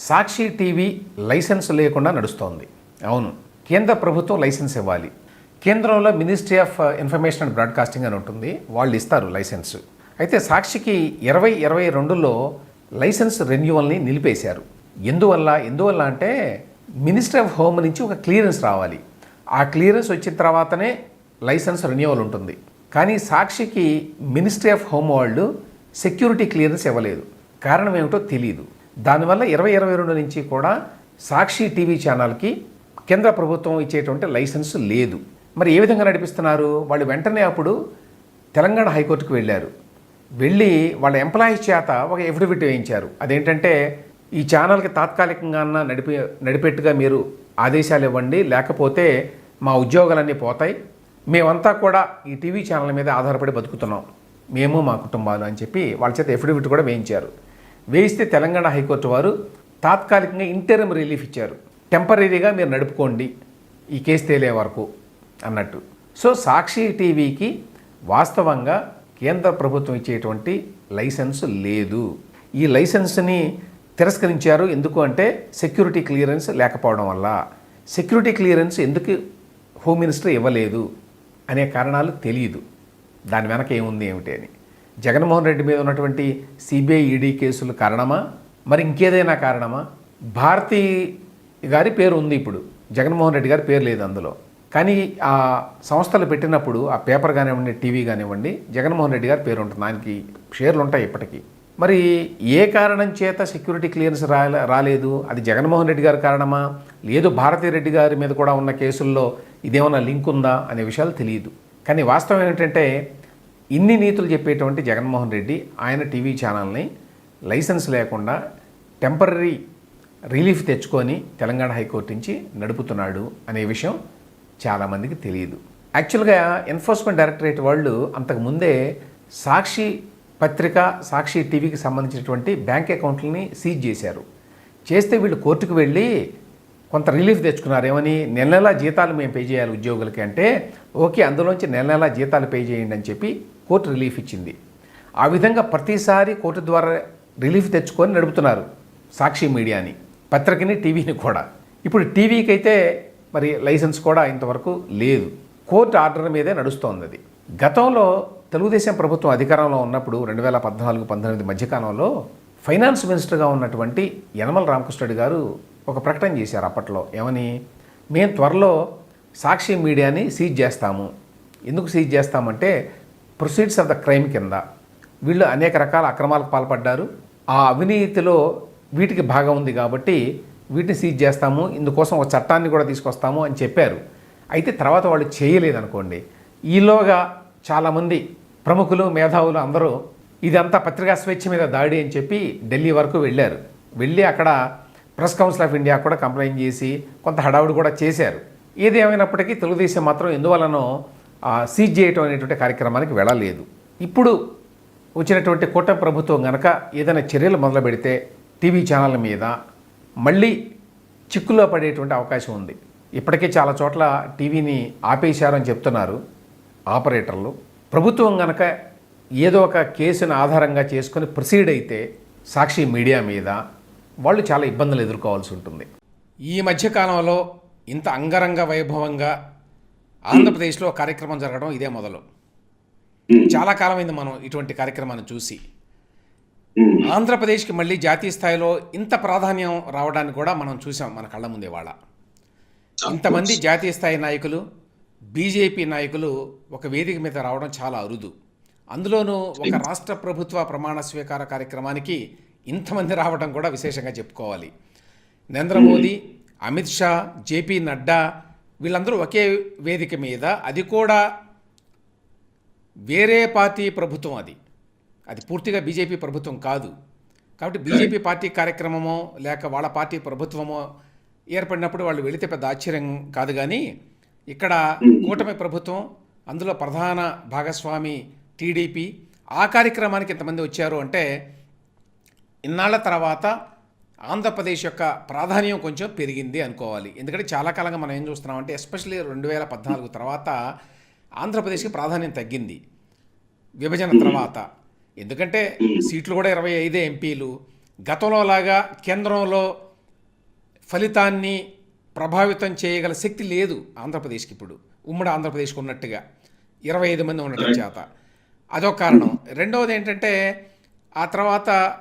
సాక్షి TV licence లేకుండా నడుస్తోంది. అవును. కేంద్ర ప్రభుత్వం లైసెన్స్ ఇవ్వాలి. కేంద్రంలో Ministry of Information and Broadcasting అని ఉంటుంది. వాళ్ళు ఇస్తారు లైసెన్స్. అయితే సాక్షికి ఇరవై ఇరవై రెండులో లైసెన్స్ రెన్యువల్ని నిలిపేశారు. ఎందువల్ల? ఎందువల్ల అంటే మినిస్ట్రీ ఆఫ్ హోమ్ నుంచి ఒక క్లియరెన్స్ రావాలి. ఆ క్లియరెన్స్ వచ్చిన తర్వాతనే లైసెన్స్ రెన్యువల్ ఉంటుంది. కానీ సాక్షికి మినిస్ట్రీ ఆఫ్ హోమ్ వాళ్ళు సెక్యూరిటీ క్లియరెన్స్ ఇవ్వలేదు. కారణం ఏమిటో తెలియదు దానివల్ల ఇరవై ఇరవై రెండు నుంచి కూడా సాక్షి టీవీ ఛానల్కి కేంద్ర ప్రభుత్వం ఇచ్చేటువంటి లైసెన్స్ లేదు. మరి ఏ విధంగా నడిపిస్తున్నారు? వాళ్ళు వెంటనే అప్పుడు తెలంగాణ హైకోర్టుకు వెళ్ళారు. వెళ్ళి వాళ్ళ ఎంప్లాయీస్ చేత ఒక ఎఫిడవిట్ వేయించారు. అదేంటంటే ఈ ఛానల్కి తాత్కాలికంగా నడిపి నడిపెట్టుగా మీరు ఆదేశాలు ఇవ్వండి లేకపోతే మా ఉద్యోగాలన్నీ పోతాయి. మేమంతా కూడా ఈ టీవీ ఛానల్ మీద ఆధారపడి బతుకుతున్నాం. మేము మా కుటుంబాలు అని చెప్పి వాళ్ళ చేత ఎఫిడవిట్ కూడా వేయించారు. వేయిస్తే తెలంగాణ హైకోర్టు వారు తాత్కాలికంగా ఇంటర్మ్ రిలీఫ్ ఇచ్చారు. టెంపరీగా మీరు నడుపుకోండి. ఈ కేసు తేలే వరకు అన్నట్టు. సో సాక్షి టీవీకి వాస్తవంగా కేంద్ర ప్రభుత్వం ఇచ్చేటువంటి లైసెన్స్ లేదు. ఈ లైసెన్స్ని తిరస్కరించారు ఎందుకు అంటే సెక్యూరిటీ క్లియరెన్స్ లేకపోవడం వల్ల. సెక్యూరిటీ క్లియరెన్స్ ఎందుకు హోమ్ మినిస్టర్ ఇవ్వలేదు అనే కారణాలు తెలియదు దాని వెనక ఏముంది ఏమిటి అని. జగన్మోహన్ రెడ్డి మీద ఉన్నటువంటి సిబిఐ ఈడీ కేసులు కారణమా? మరి ఇంకేదైనా కారణమా? భారతి గారి పేరు ఉంది ఇప్పుడు. జగన్మోహన్ రెడ్డి గారి పేరు లేదు అందులో. కానీ ఆ సంస్థలు పెట్టినప్పుడు ఆ పేపర్ కానివ్వండి టీవీ కానివ్వండి జగన్మోహన్ రెడ్డి గారి పేరు ఉంటుంది. ఆయనకి షేర్లు ఉంటాయి ఇప్పటికీ. మరి ఏ కారణం చేత సెక్యూరిటీ క్లియరెన్స్ రాలే రాలేదు? అది జగన్మోహన్ రెడ్డి గారి కారణమా? లేదు భారతీ రెడ్డి గారి మీద కూడా ఉన్న కేసుల్లో ఇదేమన్నా లింక్ ఉందా? అనే విషయాలు తెలియదు. కానీ వాస్తవం ఏంటంటే ఇన్ని నీతులు చెప్పేటువంటి జగన్మోహన్ రెడ్డి ఆయన టీవీ ఛానల్ని లైసెన్స్ లేకుండా టెంపరీ రిలీఫ్ తెచ్చుకొని తెలంగాణ హైకోర్టు నుంచి నడుపుతున్నాడు అనే విషయం చాలామందికి తెలియదు. యాక్చువల్గా ఎన్ఫోర్స్మెంట్ డైరెక్టరేట్ వాళ్ళు అంతకుముందే సాక్షి పత్రిక సాక్షి టీవీకి సంబంధించినటువంటి బ్యాంక్ అకౌంట్లని సీజ్ చేశారు. చేస్తే వీళ్ళు కోర్టుకు వెళ్ళి కొంత రిలీఫ్ తెచ్చుకున్నారు ఏమని నెల నెలా జీతాలు మేము పే చేయాలి ఉద్యోగులకి అంటే ఓకే అందులోంచి నెల నెలా జీతాలు పే చేయండి అని చెప్పి కోర్టు రిలీఫ్ ఇచ్చింది. ఆ విధంగా ప్రతిసారి కోర్టు ద్వారా రిలీఫ్ తెచ్చుకొని నడుపుతున్నారు సాక్షి మీడియాని పత్రికని టీవీని కూడా. ఇప్పుడు టీవీకి అయితే మరి లైసెన్స్ కూడా ఇంతవరకు లేదు. కోర్టు ఆర్డర్ మీదే నడుస్తోంది అది. గతంలో తెలుగుదేశం ప్రభుత్వం అధికారంలో ఉన్నప్పుడు రెండు వేల పద్నాలుగు పంతొమ్మిది మధ్యకాలంలో ఫైనాన్స్ మినిస్టర్గా ఉన్నటువంటి యనమల రామకృష్ణుడి గారు ఒక ప్రకటన చేశారు అప్పట్లో. ఏమని? మేము త్వరలో సాక్షి మీడియాని సీజ్ చేస్తాము. ఎందుకు సీజ్ చేస్తామంటే ప్రొసీడ్స్ ఆఫ్ ద క్రైమ్ కింద వీళ్ళు అనేక రకాల అక్రమాలకు పాల్పడ్డారు. ఆ అవినీతిలో వీటికి భాగం ఉంది కాబట్టి వీటిని సీజ్ చేస్తాము ఇందుకోసం ఒక చట్టాన్ని కూడా తీసుకొస్తాము అని చెప్పారు. అయితే తర్వాత వాళ్ళు చేయలేదనుకోండి. ఈలోగా చాలామంది ప్రముఖులు మేధావులు అందరూ ఇదంతా పత్రికా స్వేచ్ఛ మీద దాడి అని చెప్పి ఢిల్లీ వరకు వెళ్ళారు. వెళ్ళి అక్కడ ప్రెస్ కౌన్సిల్ ఆఫ్ ఇండియా కూడా కంప్లైంట్ చేసి కొంత హడావుడి కూడా చేశారు. ఏది ఏమైనప్పటికీ తెలుగుదేశం మాత్రం ఎందువలనో సీజ్ చేయటం అనేటువంటి కార్యక్రమానికి వెళ్ళలేదు. ఇప్పుడు వచ్చినటువంటి కూటమి ప్రభుత్వం కనుక ఏదైనా చర్యలు మొదలు పెడితే టీవీ ఛానళ్ళ మీద మళ్ళీ చిక్కులో పడేటువంటి అవకాశం ఉంది. ఇప్పటికే చాలా చోట్ల టీవీని ఆపేశారని చెప్తున్నారు ఆపరేటర్లు. ప్రభుత్వం కనుక ఏదో ఒక కేసును ఆధారంగా చేసుకొని ప్రొసీడ్ అయితే సాక్షి మీడియా మీద వాళ్ళు చాలా ఇబ్బందులు ఎదుర్కోవాల్సి ఉంటుంది. ఈ మధ్యకాలంలో ఇంత అంగరంగ వైభవంగా ఆంధ్రప్రదేశ్లో కార్యక్రమం జరగడం ఇదే మొదలు. చాలా కాలమైంది మనం ఇటువంటి కార్యక్రమాన్ని చూసి. ఆంధ్రప్రదేశ్కి మళ్ళీ జాతీయ స్థాయిలో ఇంత ప్రాధాన్యం రావడానికి కూడా మనం చూసాం మన కళ్ళ ముందే వాళ్ళ ఇంతమంది జాతీయ స్థాయి నాయకులు బీజేపీ నాయకులు ఒక వేదిక మీద రావడం చాలా అరుదు. అందులోనూ ఒక రాష్ట్ర ప్రభుత్వ ప్రమాణ స్వీకార కార్యక్రమానికి ఇంతమంది రావడం కూడా విశేషంగా చెప్పుకోవాలి. నరేంద్ర మోదీ అమిత్ షా జేపీ నడ్డా వీళ్ళందరూ ఒకే వేదిక మీద అది కూడా వేరే పార్టీ ప్రభుత్వం అది. అది పూర్తిగా బీజేపీ ప్రభుత్వం కాదు. కాబట్టి బీజేపీ పార్టీ కార్యక్రమమో లేక వాళ్ళ పార్టీ ప్రభుత్వమో ఏర్పడినప్పుడు వాళ్ళు వెళితే పెద్ద ఆశ్చర్యం కాదు కానీ ఇక్కడ కూటమి ప్రభుత్వం అందులో ప్రధాన భాగస్వామి టీడీపీ ఆ కార్యక్రమానికి ఇంతమంది వచ్చారు అంటే ఇన్నాళ్ళ తర్వాత ఆంధ్రప్రదేశ్ యొక్క ప్రాధాన్యం కొంచెం పెరిగింది అనుకోవాలి. ఎందుకంటే చాలా కాలంగా మనం ఏం చూస్తున్నామంటే ఎస్పెషల్లీ రెండు వేల పద్నాలుగు తర్వాత ఆంధ్రప్రదేశ్కి ప్రాధాన్యం తగ్గింది. విభజన తర్వాత. ఎందుకంటే సీట్లు కూడా ఇరవై ఐదే ఎంపీలు. గతంలో లాగా కేంద్రంలో ఫలితాన్ని ప్రభావితం చేయగల శక్తి లేదు ఆంధ్రప్రదేశ్కి ఇప్పుడు. ఉమ్మడి ఆంధ్రప్రదేశ్కి ఉన్నట్టుగా. ఇరవై ఐదు మంది ఉండటం చేత. అదొక కారణం. రెండవది ఏంటంటే ఆ తర్వాత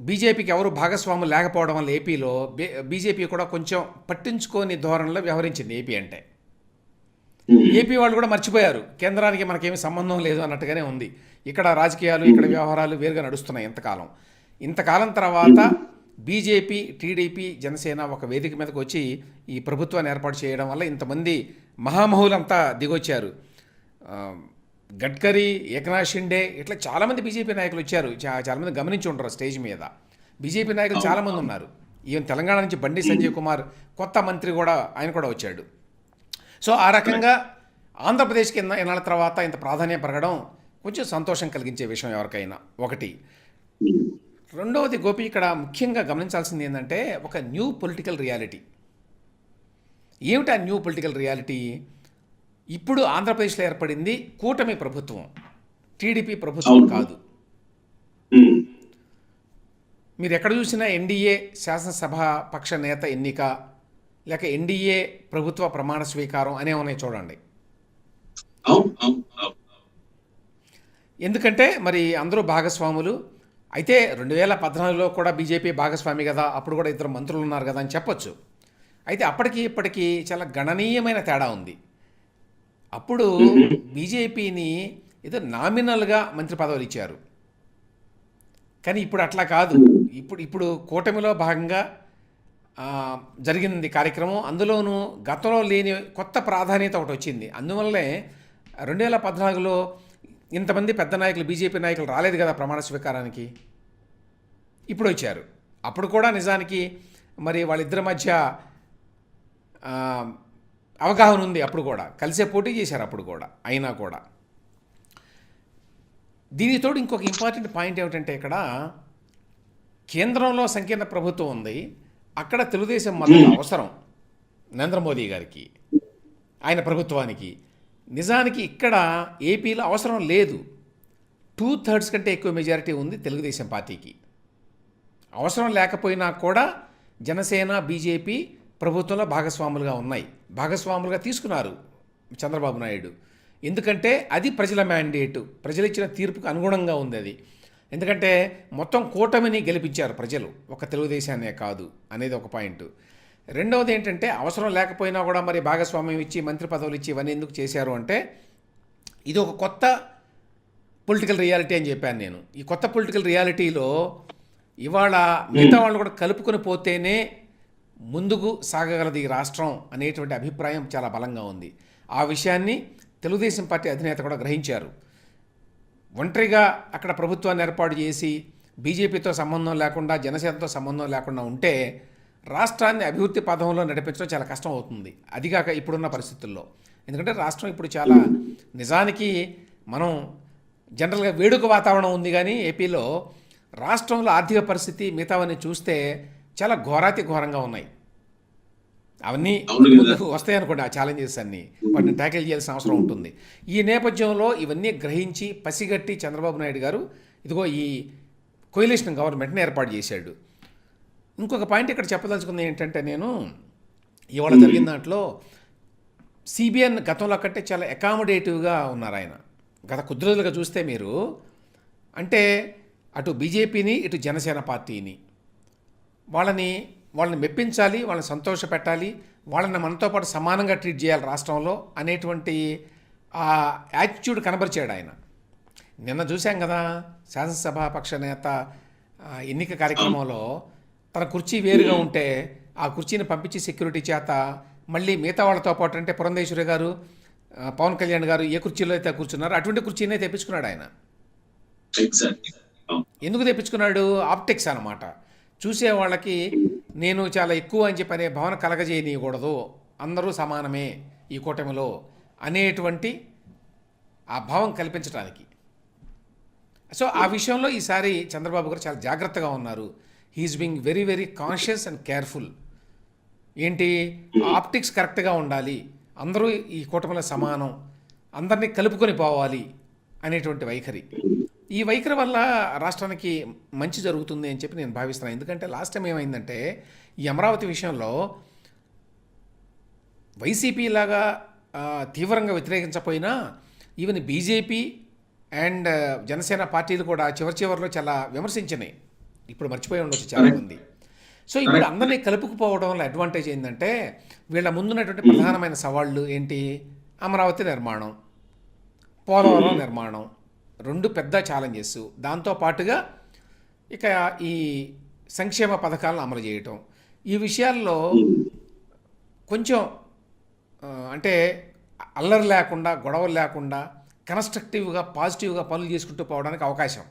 బీజేపీకి ఎవరు భాగస్వాములు లేకపోవడం వల్ల ఏపీలో బీజేపీ కూడా కొంచెం పట్టించుకోని ధోరణిలో వ్యవహరించింది ఏపీ అంటే. ఏపీ వాళ్ళు కూడా మర్చిపోయారు. కేంద్రానికి మనకేమి సంబంధం లేదు అన్నట్టుగానే ఉంది. ఇక్కడ రాజకీయాలు ఇక్కడ వ్యవహారాలు వేరుగా నడుస్తున్నాయి ఇంతకాలం. ఇంతకాలం తర్వాత బీజేపీ టీడీపీ జనసేన ఒక వేదిక మీదకి వచ్చి ఈ ప్రభుత్వాన్ని ఏర్పాటు చేయడం వల్ల ఇంతమంది మహామహులంతా దిగొచ్చారు. గడ్కరీ ఏకనాథ్ షిండే ఇట్లా చాలామంది బీజేపీ నాయకులు వచ్చారు. చాలామంది గమనించి ఉంటారు స్టేజ్ మీద. బీజేపీ నాయకులు చాలామంది ఉన్నారు. ఈవెన్ తెలంగాణ నుంచి బండి సంజయ్ కుమార్ కొత్త మంత్రి కూడా ఆయన కూడా వచ్చాడు. సో ఆ రకంగా ఆంధ్రప్రదేశ్కి ఎన్న ఎన్నాళ్ళ తర్వాత ఇంత ప్రాధాన్యం పెరగడం కొంచెం సంతోషం కలిగించే విషయం ఎవరికైనా. ఒకటి. రెండవది గోపి ఇక్కడ ముఖ్యంగా గమనించాల్సింది ఏంటంటే ఒక న్యూ పొలిటికల్ రియాలిటీ. ఏమిటి ఆ న్యూ పొలిటికల్ రియాలిటీ? ఇప్పుడు ఆంధ్రప్రదేశ్లో ఏర్పడింది కూటమి ప్రభుత్వం. టీడీపీ ప్రభుత్వం కాదు. మీరు ఎక్కడ చూసినా ఎన్డీఏ శాసనసభ పక్ష నేత ఎన్నిక లేక ఎన్డీఏ ప్రభుత్వ ప్రమాణ స్వీకారం అనే ఉన్నాయి చూడండి. ఎందుకంటే మరి అందరూ భాగస్వాములు. అయితే రెండు వేల పద్నాలుగులో కూడా బీజేపీ భాగస్వామి కదా అప్పుడు కూడా ఇద్దరు మంత్రులు ఉన్నారు కదా అని చెప్పొచ్చు. అయితే అప్పటికి ఇప్పటికీ చాలా గణనీయమైన తేడా ఉంది. అప్పుడు బీజేపీని ఏదో నామినల్గా మంత్రి పదవులు ఇచ్చారు. కానీ ఇప్పుడు అట్లా కాదు. ఇప్పుడు ఇప్పుడు కూటమిలో భాగంగా జరిగింది కార్యక్రమం. అందులోనూ గతంలో లేని కొత్త ప్రాధాన్యత ఒకటి వచ్చింది. అందువల్లే రెండు వేల పద్నాలుగులో ఇంతమంది పెద్ద నాయకులు బీజేపీ నాయకులు రాలేదు కదా ప్రమాణ స్వీకారానికి. ఇప్పుడు వచ్చారు. అప్పుడు కూడా నిజానికి మరి వాళ్ళిద్దరి మధ్య అవగాహన ఉంది అప్పుడు కూడా. కలిసే పోటీ చేశారు అప్పుడు కూడా. అయినా కూడా. దీనితోడు ఇంకొక ఇంపార్టెంట్ పాయింట్ ఏమిటంటే ఇక్కడ కేంద్రంలో సంకీర్ణ ప్రభుత్వం ఉంది. అక్కడ తెలుగుదేశం మద్దతు అవసరం నరేంద్ర మోదీ గారికి ఆయన ప్రభుత్వానికి. నిజానికి ఇక్కడ ఏపీలో అవసరం లేదు. టూ థర్డ్స్ కంటే ఎక్కువ మెజారిటీ ఉంది తెలుగుదేశం పార్టీకి. అవసరం లేకపోయినా కూడా జనసేన బీజేపీ ప్రభుత్వంలో భాగస్వాములుగా ఉన్నాయి. భాగస్వాములుగా తీసుకున్నారు చంద్రబాబు నాయుడు. ఎందుకంటే అది ప్రజల మ్యాండేటు. ప్రజలు ఇచ్చిన తీర్పుకు అనుగుణంగా ఉంది అది. ఎందుకంటే మొత్తం కూటమిని గెలిపించారు ప్రజలు. ఒక తెలుగుదేశాన్నే కాదు అనేది ఒక పాయింట్. రెండవది ఏంటంటే అవసరం లేకపోయినా కూడా మరి భాగస్వామ్యం ఇచ్చి మంత్రి పదవులు ఇచ్చి ఇవన్నీ ఎందుకు చేశారు అంటే ఇది ఒక కొత్త పొలిటికల్ రియాలిటీ అని చెప్పాను నేను. ఈ కొత్త పొలిటికల్ రియాలిటీలో ఇవాళ మిగతా వాళ్ళు కూడా కలుపుకొని పోతేనే ముందుకు సాగగలదు ఈ రాష్ట్రం అనేటువంటి అభిప్రాయం చాలా బలంగా ఉంది. ఆ విషయాన్ని తెలుగుదేశం పార్టీ అధినేత కూడా గ్రహించారు. ఒంటరిగా అక్కడ ప్రభుత్వాన్ని ఏర్పాటు చేసి బీజేపీతో సంబంధం లేకుండా జనసేనతో సంబంధం లేకుండా ఉంటే రాష్ట్రాన్ని అభివృద్ధి పదంలో నడిపించడం చాలా కష్టం అవుతుంది. అదిగాక ఇప్పుడున్న పరిస్థితుల్లో. ఎందుకంటే రాష్ట్రం ఇప్పుడు చాలా నిజానికి మనం జనరల్గా వేడుక వాతావరణం ఉంది కానీ ఏపీలో రాష్ట్రంలో ఆర్థిక పరిస్థితి మిగతావన్నీ చూస్తే చాలా ఘోరాతి ఘోరంగా ఉన్నాయి. అవన్నీ వస్తాయి అనుకోండి ఆ ఛాలెంజెస్ అన్నీ. వాటిని ట్యాకిల్ చేయాల్సిన అవసరం ఉంటుంది. ఈ నేపథ్యంలో ఇవన్నీ గ్రహించి పసిగట్టి చంద్రబాబు నాయుడు గారు ఇదిగో ఈ కొయిలేషన్ గవర్నమెంట్ని ఏర్పాటు చేశాడు. ఇంకొక పాయింట్ ఇక్కడ చెప్పదలుచుకుంది ఏంటంటే నేను ఇవాళ జరిగిన దాంట్లో సిబిఎన్ గతంలో కంటే చాలా అకామిడేటివ్గా ఉన్నారు ఆయన. గత కొద్ది రోజులుగా చూస్తే మీరు అంటే అటు బీజేపీని ఇటు జనసేన పార్టీని. వాళ్ళని వాళ్ళని మెప్పించాలి వాళ్ళని సంతోషపెట్టాలి వాళ్ళని మనతో పాటు సమానంగా ట్రీట్ చేయాలి రాష్ట్రంలో అనేటువంటి ఆ యాటిట్యూడ్ కనబరిచాడు ఆయన. నిన్న చూశాం కదా శాసనసభ పక్ష నేత ఎన్నిక కార్యక్రమంలో తన కుర్చీ వేరుగా ఉంటే ఆ కుర్చీని పంపించి సెక్యూరిటీ చేత మళ్ళీ మిగతా వాళ్ళతో పాటు అంటే పురంధేశ్వరి గారు పవన్ కళ్యాణ్ గారు ఏ కుర్చీలో అయితే కూర్చున్నారో అటువంటి కుర్చీనే తెప్పించుకున్నాడు ఆయన. ఎందుకు తెప్పించుకున్నాడు? ఆప్టిక్స్ అనమాట చూసే వాళ్ళకి నేను చాలా ఎక్కువ అని చెప్పి అనే భావన కలగజేయనీయకూడదు. అందరూ సమానమే ఈ కూటమిలో అనేటువంటి ఆ భావం కల్పించడానికి సో ఆ విషయంలో ఈసారి చంద్రబాబు గారు చాలా జాగ్రత్తగా ఉన్నారు. He's being very very conscious and careful ఏంటి? ఆప్టిక్స్ కరెక్ట్గా ఉండాలి. అందరూ ఈ కూటమిలో సమానం. అందరినీ కలుపుకొని పోవాలి అనేటువంటి వైఖరి. ఈ వైఖరి వల్ల రాష్ట్రానికి మంచి జరుగుతుంది అని చెప్పి నేను భావిస్తున్నాను ఎందుకంటే లాస్ట్ టైం ఏమైందంటే ఈ అమరావతి విషయంలో వైసీపీ లాగా తీవ్రంగా వ్యతిరేకించకపోయినా ఈవెన్ బీజేపీ అండ్ జనసేన పార్టీలు కూడా చివరి చివరిలో చాలా విమర్శించినాయి. ఇప్పుడు మర్చిపోయి ఉండొచ్చు చాలామంది. సో ఇప్పుడు అందరినీ కలుపుకుపోవడం వల్ల అడ్వాంటేజ్ ఏంటంటే వీళ్ళ ముందున్నటువంటి ప్రధానమైన సవాళ్ళు ఏంటి? అమరావతి నిర్మాణం పోలవరం నిర్మాణం రెండు పెద్ద ఛాలెంజెస్ దాంతో పాటుగా ఇక ఈ సంక్షేమ పథకాలను అమలు చేయటం. ఈ విషయాల్లో కొంచెం అంటే అల్లరి లేకుండా గొడవలు లేకుండా కన్స్ట్రక్టివ్గా పాజిటివ్గా పనులు చేసుకుంటూ పోవడానికి అవకాశం.